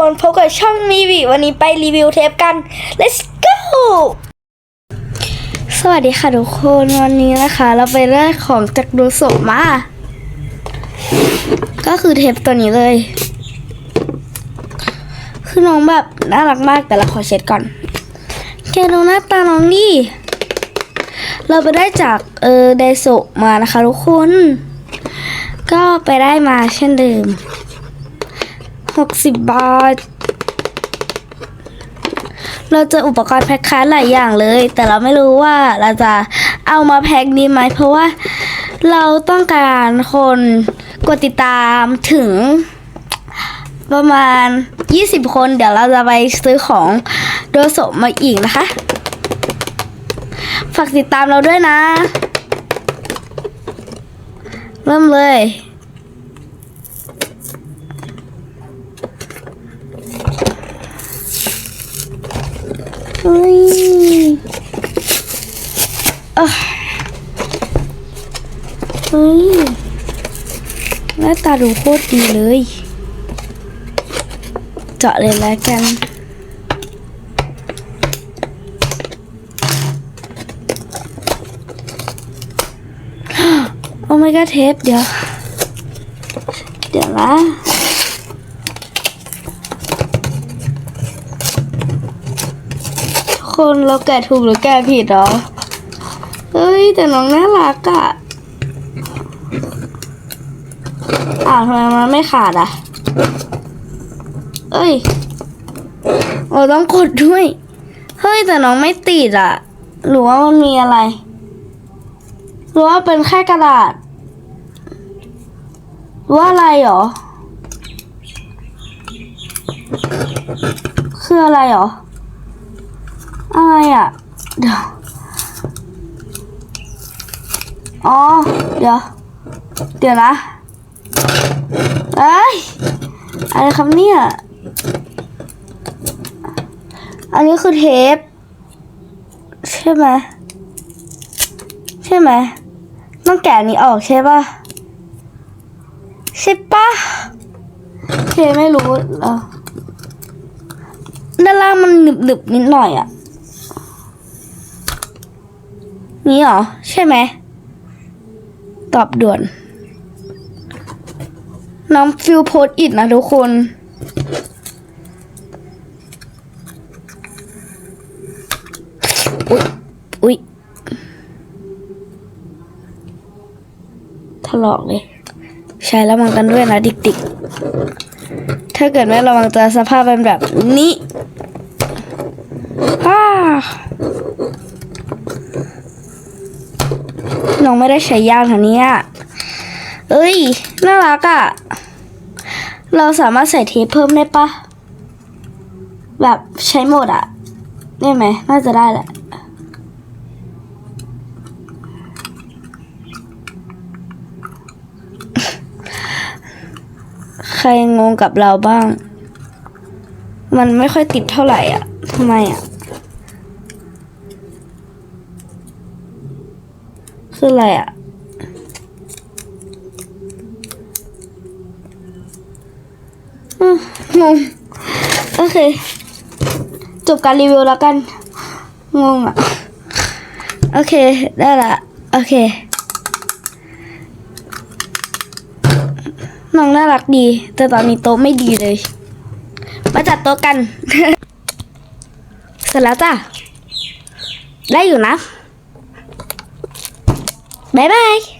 คนพบกับช่องมีวิวันนี้ไปรีวิวเทปกัน let's go สวัสดีค่ะทุกคนวันนี้นะคะ เราไปได้ของจากดูสมมา ก็คือเทปตัวนี้เลย คือน้องแบบน่ารักมากแต่เราขอเช็ดก่อน แกดูหน้าตาน้องดิเราไปได้จากเออไดโซมานะคะทุกคน ก็ไปได้มาเช่นเดิม หกสิบบาท เราเจออุปกรณ์แพ็คค้าหลายอย่างเลย แต่เราไม่รู้ว่าเราจะเอามาแพ็คดีไหม เพราะว่าเราต้องการคนกดติดตามถึงประมาณ 20 คน เดี๋ยวเราจะไปซื้อของโดโซะมาอีกนะคะ ฝากติดตามเราด้วยนะ เริ่มเลย เฮ้ยอะเฮ้ยหน้าตาดูโคตรดีเลย เจาะเลยแล้วกันโอ้ไม่ก็เทปเดี๋ยว เดี๋ยวนะ คนเราแกะถูกหรือแกะผิดหรอ เฮ้ย แต่น้องน่ารักอะอ้าวทำไมมันไม่ขาดอะเอ้ยเราต้องกดด้วย เฮ้ย แต่น้องไม่ติดอะหรือว่ามันมีอะไร หรือว่าเป็นแค่กระดาษหรือว่าอะไรหรอ คืออะไรหรอ อะไรอะ เดี๋ยว อ๋อ เดี๋ยว เดี๋ยวนะเอ้ย อะไรครับเนี่ย อันนี้คือเทป ใช่ไหม ใช่ไหม ต้องแกะนี้ออกใช่ปะใช่ปะเคไม่รู้เหรอด้านล่างมันหนึบหนึบๆนิดหน่อยอะ นี่เหรอ ใช่ไหม ตอบด่วน น้องฟิลโพสอิดนะทุกคน อุ๊ยอุ๊ยถลอกเลย ใช้ระวังกันด้วยนะดิกๆถ้าเกิดไม่ระวังจะสภาพเป็นแบบนี้อ้าน้อ งไม่ได้ใช้ยางค่ะเนี่ยเอ้ย น่ารักอะ่ะ เราสามารถใส่เทปเพิ่มได้ปะ แบบใช้หมดอะ่ะได้ไหม น่าจะได้แหละ ใครงงกับเราบ้าง มันไม่ค่อยติดเท่าไหร่อะทำไมอะ คืออะไรอะอืมงง โอเค จบการรีวิวแล้วกัน งงอะ โอเค ได้ละ โอเค น้องน่ารักดี แต่ตอนนี้โต๊ะไม่ดีเลย มาจัดโต๊ะกัน เสร็จแล้วจ้ะ ได้อยู่นะ บ๊ายบาย